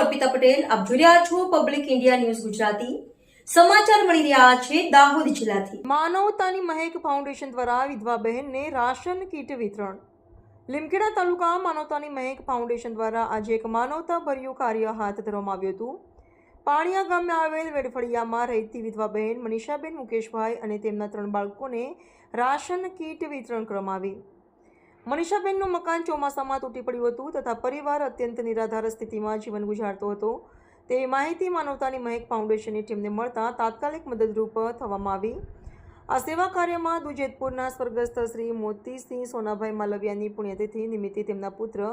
કવિતા પટેલ, આપ જોઈ રહ્યા છો પબ્લિક ઇન્ડિયા ન્યૂઝ ગુજરાતી. સમાચાર મળી રહ્યા છે દાહોદ જિલ્લાથી. માનવતાની મહેક ફાઉન્ડેશન દ્વારા વિધવા બહેનને રાશન કીટ વિતરણ. લીમખેડા તાલુકા માનવતાની મહેક ફાઉન્ડેશન દ્વારા આજે એક માનવતા ભર્યું કાર્ય હાથ ધરવામાં આવ્યું હતું. પાણીયા ગામે આવેલ વેડફળિયામાં રહેતી વિધવા બહેન મનીષાબેન મુકેશભાઈ અને તેમના ત્રણ બાળકોને રાશન કીટ વિતરણ કરવામાં આવી. મનીષાબેનનું મકાન ચોમાસામાં તૂટી પડ્યું હતું તથા પરિવાર અત્યંત નિરાધાર સ્થિતિમાં જીવન ગુજારતો હતો. તેવી માહિતી માનવતાની મહેક ફાઉન્ડેશનની ટીમને મળતા તાત્કાલિક મદદરૂપ થવામાં આવી. આ સેવા કાર્યમાં દુજેતપુરના સ્વર્ગસ્થ શ્રી મોતીસિંહ સોનાભાઈ માલવિયાની પુણ્યતિથિ નિમિત્તે તેમના પુત્ર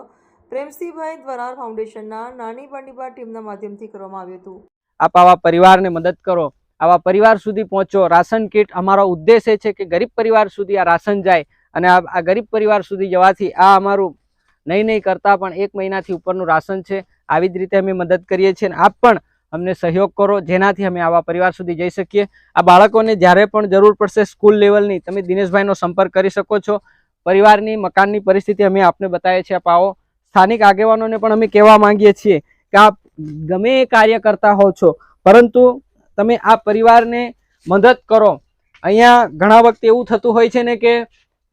પ્રેમસિંહભાઈ દ્વારા ફાઉન્ડેશનના નાની બંડીબા ટીમના માધ્યમથી કરવામાં આવ્યું હતું. આપ આવા પરિવારને મદદ કરો. આવા પરિવાર સુધી પહોંચો. રાશન કીટ અમારો ઉદ્દેશ એ છે કે ગરીબ પરિવાર સુધી આ રાશન જાય. અને આ ગરીબ પરિવાર સુધી જવાથી આ અમારું નહીં નહીં કરતાં પણ એક મહિનાથી ઉપરનું રાશન છે. આવી જ રીતે અમે મદદ કરીએ છીએ અને આપ પણ અમને સહયોગ કરો, જેનાથી અમે આવા પરિવાર સુધી જઈ શકીએ. આ બાળકોને જ્યારે પણ જરૂર પડશે સ્કૂલ લેવલની, તમે દિનેશભાઈનો સંપર્ક કરી શકો છો. પરિવારની, મકાનની પરિસ્થિતિ અમે આપને બતાવીએ છીએ. આપ સ્થાનિક આગેવાનોને પણ અમે કહેવા માંગીએ છીએ કે આપ ગમે એ કાર્ય કરતા હો છો, પરંતુ તમે આ પરિવારને મદદ કરો. અહીંયા ઘણા વખતે એવું થતું હોય છે ને કે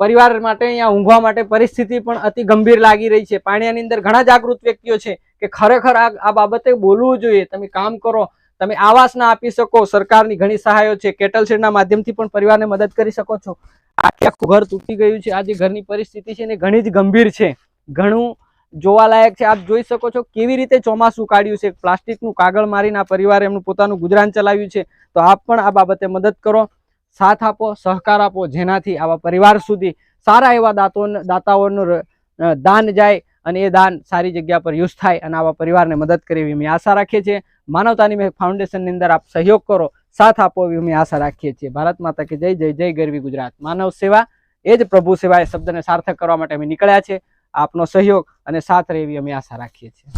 પરિવાર માટે અહીંયા ઊંઘવા માટે પરિસ્થિતિ પણ અતિ ગંભીર લાગી રહી છે. પાણીયાની અંદર ઘણા જાગૃત વ્યક્તિઓ છે કે ખરેખર આ બાબતે બોલવું જોઈએ. તમે કામ કરો, તમે આવાસ ના આપી શકો, સરકારની ઘણી સહાયો છે. કેટલ શેડના માધ્યમથી પણ પરિવારને મદદ કરી શકો છો. આખે આખું ઘર તૂટી ગયું છે. આજે ઘરની પરિસ્થિતિ છે ને ઘણી જ ગંભીર છે. ઘણું જોવાલાયક છે. આપ જોઈ શકો છો કેવી રીતે ચોમાસું કાઢ્યું છે. પ્લાસ્ટિકનું કાગળ મારીને આ પરિવારે એમનું પોતાનું ગુજરાન ચલાવ્યું છે. તો આપ પણ આ બાબતે મદદ કરો. સાથ આપો, સહકાર આપો, જેનાથી આવા પરિવાર સુધી સારા એવા દાતો દાતાઓનું દાન જાય અને એ દાન સારી જગ્યા પર યુઝ થાય અને આવા પરિવારને મદદ કરે એવી અમે આશા રાખીએ છીએ. માનવતાની મેં ફાઉન્ડેશનની અંદર આપ સહયોગ કરો, સાથ આપો એવી અમે આશા રાખીએ છીએ. ભારત માતા કે જય જય જય ગરવી ગુજરાત. માનવ સેવા એ જ પ્રભુ સેવા, એ શબ્દને સાર્થક કરવા માટે અમે નીકળ્યા છે આપનો સહયોગ અને સાથ રહે એવી અમે આશા રાખીએ છીએ.